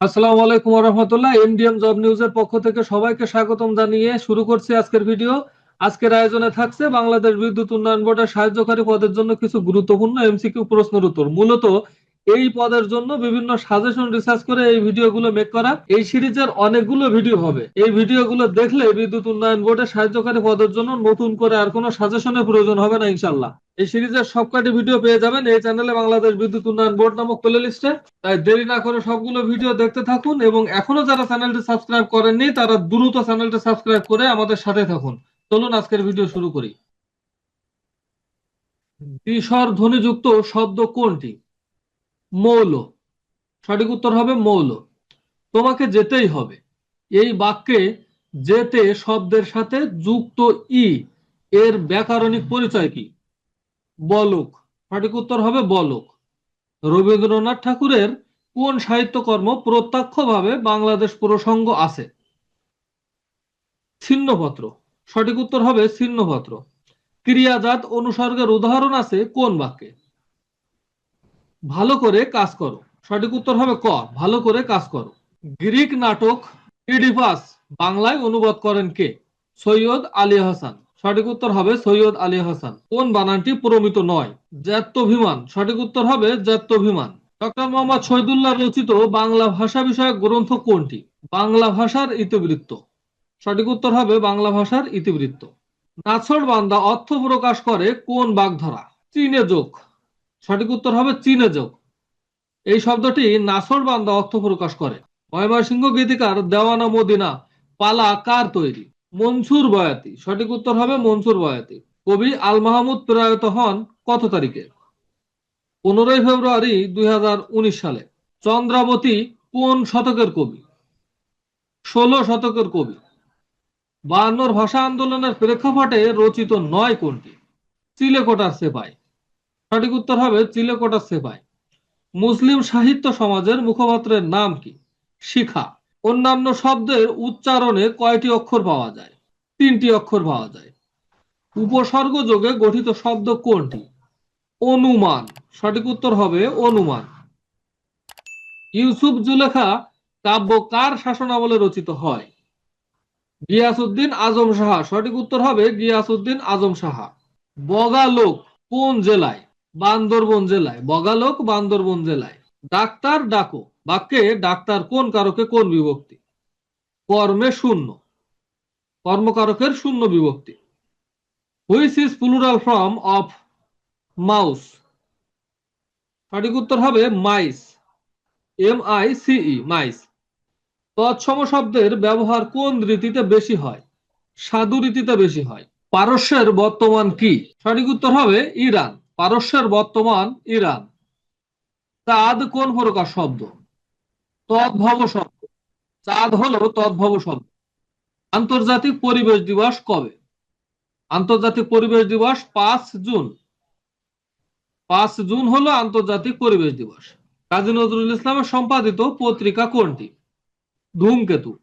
আসসালামু আলাইকুম রহমতুল্লাহ। MDM job নিউজের পক্ষ থেকে সবাইকে স্বাগতম জানিয়ে শুরু করছি আজকের ভিডিও। আজকের আয়োজনে থাকছে বাংলাদেশ বিদ্যুৎ উন্নয়ন বোর্ডের সাহায্যকারী পদের জন্য কিছু গুরুত্বপূর্ণ এমসিকিউ প্রশ্নের উত্তর। মূলত এই পদের জন্য বিভিন্ন সাজেশন রিসার্চ করে এই ভিডিওগুলো মেক করা। এই সিরিজের অনেকগুলো ভিডিও হবে। এই ভিডিওগুলো দেখলে বিদ্যুৎ উন্নয়ন বোর্ডের সাহায্যকারী পদের জন্য নতুন করে আর কোনো সাজেশনের প্রয়োজন হবে না ইনশাল্লাহ এই সিরিজের সবকটি ভিডিও পেয়ে যাবেন এই চ্যানেলে বাংলাদেশ বিদ্যুৎ উন্নয়ন বোর্ড নামক প্লে লিস্টে তাই দেরি না করে সবগুলো ভিডিও দেখতে থাকুন এবং এখনও যারা চ্যানেলটি সাবস্ক্রাইব করেননি, তারা দ্রুত চ্যানেলটি সাবস্ক্রাইব করে আমাদের সাথে থাকুন। চলুন আজকের ভিডিও শুরু করি। ধ্বনিযুক্ত শব্দ কোনটি? মৌল। সঠিক উত্তর হবে মৌল। তোমাকে যেতেই হবে। এই বাক্যে যেতে শব্দের সাথে যুক্ত ই। এর ব্যাকরণিক পরিচয় কি? বলক। সঠিক উত্তর হবে বলক। রবীন্দ্রনাথ ঠাকুরের কোন সাহিত্যকর্ম প্রত্যক্ষভাবে বাংলাদেশ প্রসঙ্গ আছে? ছিন্নপত্র। সঠিক উত্তর হবে ছিন্নপত্র। ক্রিয়াজাত অনুসর্গের উদাহরণ আছে কোন বাক্যে? ভালো করে কাজ করো। সঠিক উত্তর হবে ক। ভালো করে কাজ করো। গ্রিক নাটক ইডিপাস বাংলায় অনুবাদ করেন কে? সৈয়দ আলী হাসান। সঠিক উত্তর হবে সৈয়দ আলী হাসান। কোন বানানটি প্রমিত নয়? জ্যাত্যভিমান সঠিক উত্তর হবে জ্যাত্যভিমান ডক্টর মোহাম্মদ শহীদুল্লাহ রচিত বাংলা ভাষা বিষয়ক গ্রন্থ কোনটি? বাংলা ভাষার ইতিবৃত্ত। সঠিক উত্তর হবে বাংলা ভাষার ইতিবৃত্ত। নাছর বান্দা অর্থ প্রকাশ করে কোন বাগধারা? চীনে যোগ। সঠিক উত্তর হবে চীনে যোগ এই শব্দটি নাসর বান্দা অর্থ প্রকাশ করে। ময়মনসিংহ গীতিকার দেওয়ানা মদিনা পালা কার তৈরি? মনসুর বয়াতি। সঠিক উত্তর হবে মনসুর বয়াতি। কবি আল মাহমুদ প্রয়াত হন কত তারিখে? পনেরোই ফেব্রুয়ারি দুই হাজার উনিশ সালে। চন্দ্রাবতী কোন শতকের কবি? ষোলো শতকের কবি। বায়ান্নর ভাষা আন্দোলনের প্রেক্ষাপটে রচিত নয় কোনটি? চিলেকোটার সেপাই। সঠিক উত্তর হবে চিলেকোটা সেপাই। মুসলিম সাহিত্য সমাজের মুখপাত্রের নাম কি? শিখা। অন্যান্য শব্দের উচ্চারণে কয়টি অক্ষর পাওয়া যায়? তিনটি অক্ষর পাওয়া যায়। উপসর্গ যোগে গঠিত শব্দ কোনটি? অনুমান। সঠিক উত্তর হবে অনুমান। ইউসুফ জুলেখা কাব্য কার শাসনামলে রচিত হয়? গিয়াসুদ্দিন আজম সাহা। সঠিক উত্তর হবে গিয়াসুদ্দিন আজম সাহা। বগা লোক কোন জেলায়? বান্দরবন জেলায়, বগালোক বান্দরবন জেলায়। ডাক্তার ডাকো, বাক্যে ডাক্তার কোন কারকে কোন বিভক্তি? কর্মে শূন্য, কর্মকারকের শূন্য বিভক্তি। Which is plural from of mouse সঠিক উত্তর হবে মাইস এম আই সিই মাইস তৎসম শব্দের ব্যবহার কোন রীতিতে বেশি হয়? সাধু রীতিতে বেশি হয়। পারস্যের বর্তমান কি? সঠিক উত্তর হবে ইরান। পারস্যের বর্তমান ইরান। চাঁদ কোন প্রকার শব্দ? তদ্ভব শব্দ। চাঁদ হলো তদ্ভব শব্দ। আন্তর্জাতিক পরিবেশ দিবস কবে? আন্তর্জাতিক পরিবেশ দিবস পাঁচ জুন। পাঁচ জুন হলো আন্তর্জাতিক পরিবেশ দিবস। কাজী নজরুল ইসলামের সম্পাদিত পত্রিকা কোনটি? ধূমকেতু।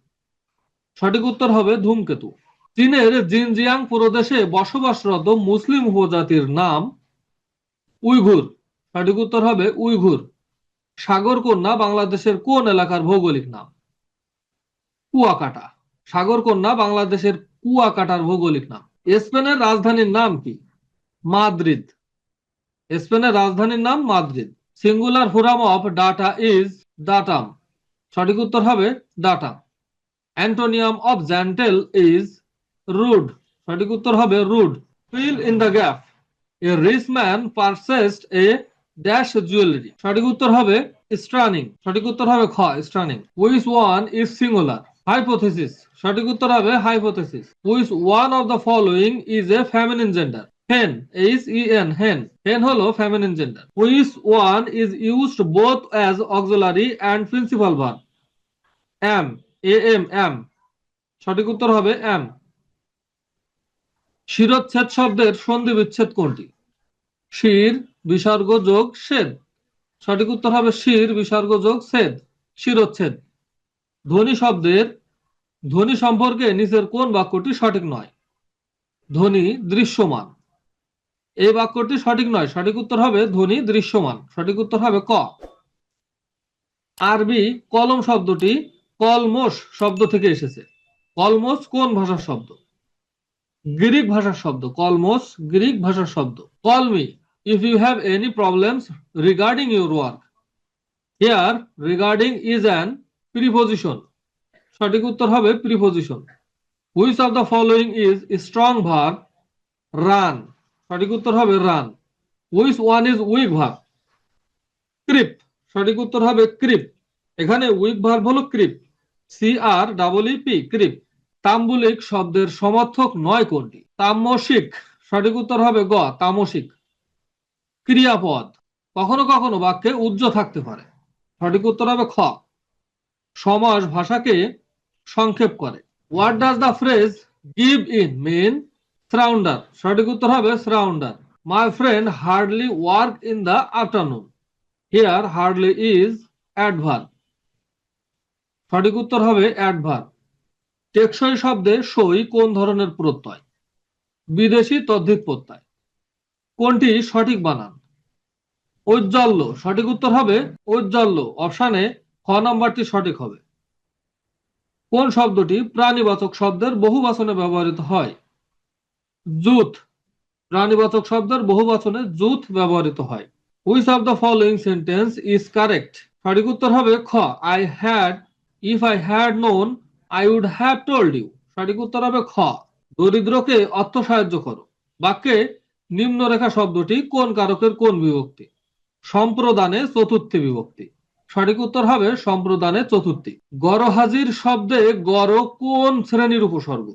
সঠিক উত্তর হবে ধূমকেতু। চীনের জিনজিয়াং প্রদেশে বসবাসরত মুসলিম উপজাতির নাম উইঘুর। সঠিক উত্তর হবে উইঘুর। সাগরকন্যা বাংলাদেশের কোন এলাকার ভৌগোলিক নাম? কুয়াকাটা। সাগরকন্যা বাংলাদেশের কুয়াকাটার ভৌগোলিক নাম। স্পেনের রাজধানীর নাম কি? মাদ্রিদ। স্পেনের রাজধানীর নাম Madrid. Singular form of data is datum. সঠিক উত্তর হবে datum. Antonym of genteel is rude. সঠিক উত্তর হবে rude. Fill in the gap. A rich man purchased a dash jewellery সঠিক উত্তর হবে স্ট্রানিং সঠিক উত্তর হবে খ stunning which one is singular hypothesis সঠিক উত্তর হবে hypothesis which one of the following is a feminine gender hen H E N hen hen হলো feminine gender which one is used both as auxiliary and principal verb am A M am সঠিক উত্তর হবে M শিরোচ্ছেদ শব্দের সন্ধি বিচ্ছেদ কোনটি? শির, বিসর্গ, যোগ সেদ সঠিক উত্তর হবে শির, বিসর্গ, যোগ সেদ শিরোচ্ছেদ ধ্বনি শব্দের ধ্বনি সম্পর্কে নিচের কোন বাক্যটি সঠিক নয়? ধ্বনি দৃশ্যমান। এই বাক্যটি সঠিক নয়। সঠিক উত্তর হবে ধ্বনি দৃশ্যমান। সঠিক উত্তর হবে ক। আরবি কলম শব্দটি কলমোস শব্দ থেকে এসেছে। কলমোস কোন ভাষার শব্দ? গ্রিক ভাষার শব্দ। কলমোস গ্রিক ভাষার শব্দ। Call if you have any problems regarding your work here regarding is an preposition সঠিক উত্তর হবে preposition which of the following is strong verb run সঠিক উত্তর হবে run which one is weak verb creep সঠিক উত্তর হবে ক্রিপ এখানে উইক ভার্ব হলো creep C R double P creep তাম্বুলিক শব্দের সমর্থক নয় কোনটি? তাম্মসিক সঠিক উত্তর হবে গ, তামসিক। ক্রিয়াপদ। কখনো কখনো বাক্যে উজ্জ থাকতে পারে। সঠিক উত্তর হবে খ। সমাস ভাষাকে সংক্ষেপ করে। What does the phrase give in mean surrender সঠিক উত্তর হবে surrender my friend hardly work in the afternoon here hardly is adverb সঠিক উত্তর হবে অ্যাডভার্ব টেকসই শব্দে সই কোন ধরনের প্রত্যয়? বিদেশি তদ্ধিত প্রত্যয়। কোনটি সঠিক বানান? ঔজ্জ্বল্য, সঠিক উত্তর হবে ঔজ্জ্বল্য। অপশানে খ নাম্বারটি সঠিক হবে। কোন শব্দটি প্রাণীবাচক শব্দের বহুবচনে ব্যবহৃত হয়? জুথ। প্রাণীবাচক শব্দের বহুবচনে জুথ ব্যবহৃত হয়। Which of the following sentence is correct সঠিক উত্তর হবে খ। I had if I had known I would have told you সঠিক উত্তর হবে খ। দরিদ্রকে অর্থ সাহায্য করো। বাক্যে নিম্নরেখা শব্দটি কোন কারকের কোন বিভক্তি? সম্প্রদানে চতুর্থী বিভক্তি। সঠিক উত্তর হবে সম্প্রদানে চতুর্থী। গরহাজির শব্দে গর কোন শ্রেণির উপসর্গ?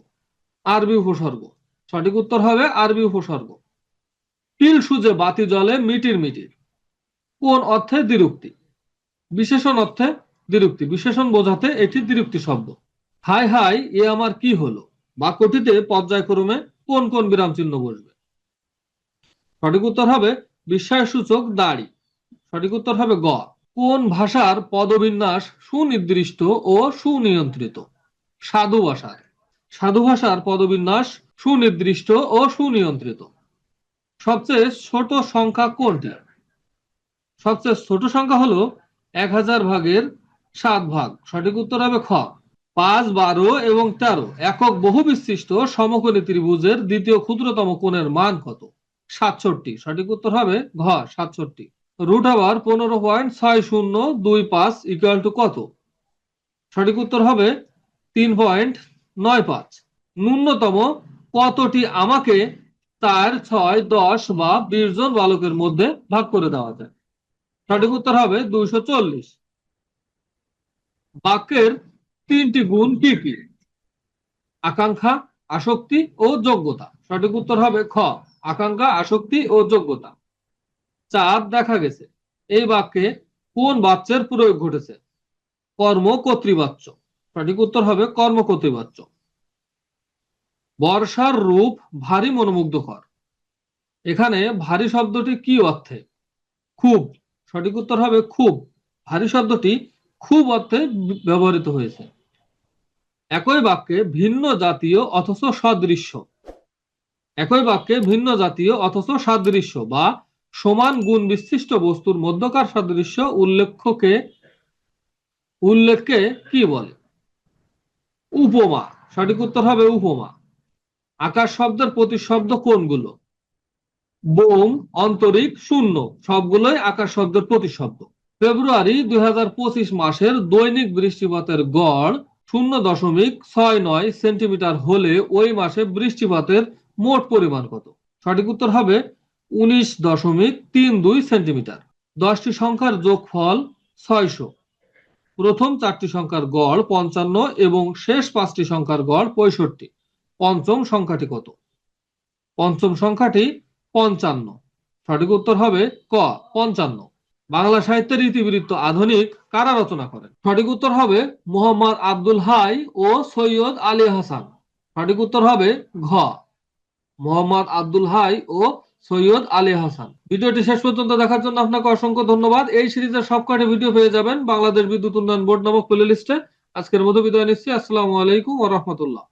আরবি উপসর্গ। সঠিক উত্তর হবে আরবি উপসর্গ। তিল সুজে বাতি জলে মিটির মিটির। কোন অর্থে দ্বিরুক্তি? বিশেষণ অর্থে দ্বিরুক্তি। বিশেষণ বোঝাতে এটি দ্বিরুক্তি শব্দ। হাই হাই এ আমার কি হলো? বাক্যটিতে পর্যায়ক্রমে কোন কোন বিরাম চিহ্ন বসবে? সঠিক উত্তর হবে বিস্ময়সূচক দাড়ি। সঠিক উত্তর হবে গ। কোন ভাষার পদবিন্যাস সুনির্দিষ্ট ও সুনিয়ন্ত্রিত? সাধু ভাষার। সাধু ভাষার পদবিন্যাস সুনির্দিষ্ট ও সুনিয়ন্ত্রিত। সবচেয়ে ছোট সংখ্যা কোনটি? সবচেয়ে ছোট সংখ্যা হলো এক হাজার ভাগের সাত ভাগ। সঠিক উত্তর হবে খ। পাঁচ, বারো এবং তেরো। একক বহু বিশিষ্ট সমকোণী ত্রিভুজের দ্বিতীয় ক্ষুদ্রতম কোণের মান কত? সাতষট্টি। সঠিক উত্তর হবে ঘ, সাতষট্টি। রুট আবার পনেরো পয়েন্ট ছয় শূন্য দুই পাঁচ ইকুয়াল টু কত? সঠিক উত্তর হবে তিন পয়েন্ট নয় পাঁচ। ন্যূনতম কতটি আমাকে তার ছয়, দশ বা বিশ জন বালকের মধ্যে ভাগ করে দেওয়া যায়? সঠিক উত্তর হবে দুইশো চল্লিশ। বাক্যের তিনটি গুণ কি কি? আকাঙ্ক্ষা, আসক্তি ও যোগ্যতা। সঠিক উত্তর হবে খ। আকাঙ্ক্ষা, আসক্তি ও যোগ্যতা। চাঁদ দেখা গেছে। এই বাক্যে কোন বাচ্যের প্রয়োগ ঘটেছে? কর্ম কর্তৃবাচ্য। সঠিক উত্তর হবে কর্ম কর্তৃবাচ্য। বর্ষার রূপ ভারী মনোমুগ্ধকর। এখানে ভারী শব্দটি কি অর্থে? খুব। সঠিক উত্তর হবে খুব। ভারী শব্দটি খুব অর্থে ব্যবহৃত হয়েছে। একই বাক্যে ভিন্ন জাতীয় অথচ সদৃশ্য। একই বাক্যে ভিন্ন জাতীয় অথচ সাদৃশ্য বা সমান গুণ বিশিষ্ট বস্তুর মধ্যকার সাদৃশ্য উল্লেখ্যকে উল্লেখকে কি বলে? উপমা। সঠিক উত্তর হবে উপমা। আকাশ শব্দের প্রতিশব্দ কোনগুলো? বোম অন্তরিক শূন্য। সবগুলোই আকাশ শব্দের প্রতিশব্দ। ফেব্রুয়ারি দুই হাজার পঁচিশ মাসের দৈনিক বৃষ্টিপাতের গড় শূন্য দশমিক ছয় নয় সেন্টিমিটার হলে ওই মাসে বৃষ্টিপাতের মোট পরিমাণ কত? সঠিক উত্তর হবে উনিশ দশমিক তিন দুই সেন্টিমিটার। দশটি সংখ্যার যোগফল ছয়শো। প্রথম চারটি সংখ্যার গড় পঞ্চান্ন এবং শেষ পাঁচটি সংখ্যার গড় পঁয়ষট্টি। পঞ্চম সংখ্যাটি কত? পঞ্চম সংখ্যাটি পঞ্চান্ন। সঠিক উত্তর হবে ক, পঞ্চান্ন। বাংলা সাহিত্যের ইতিবৃত্ত আধুনিক কারা রচনা করেন? সঠিক উত্তর হবে মোহাম্মদ আব্দুল হাই ও সৈয়দ আলী হাসান। সঠিক উত্তর হবে ঘ মোহাম্মদ আব্দুল হাই ও সৈয়দ আলী হাসান। ভিডিওটি শেষ পর্যন্ত দেখার জন্য আপনাকে অসংখ্য ধন্যবাদ। এই সিরিজের সবকটি ভিডিও পেয়ে যাবেন বাংলাদেশ বিদ্যুৎ উন্নয়ন বোর্ড নামক প্লে লিস্টে। আজকের মতো বিদায় নিচ্ছি। আসসালামু আলাইকুম ও রহমতুল্লাহ।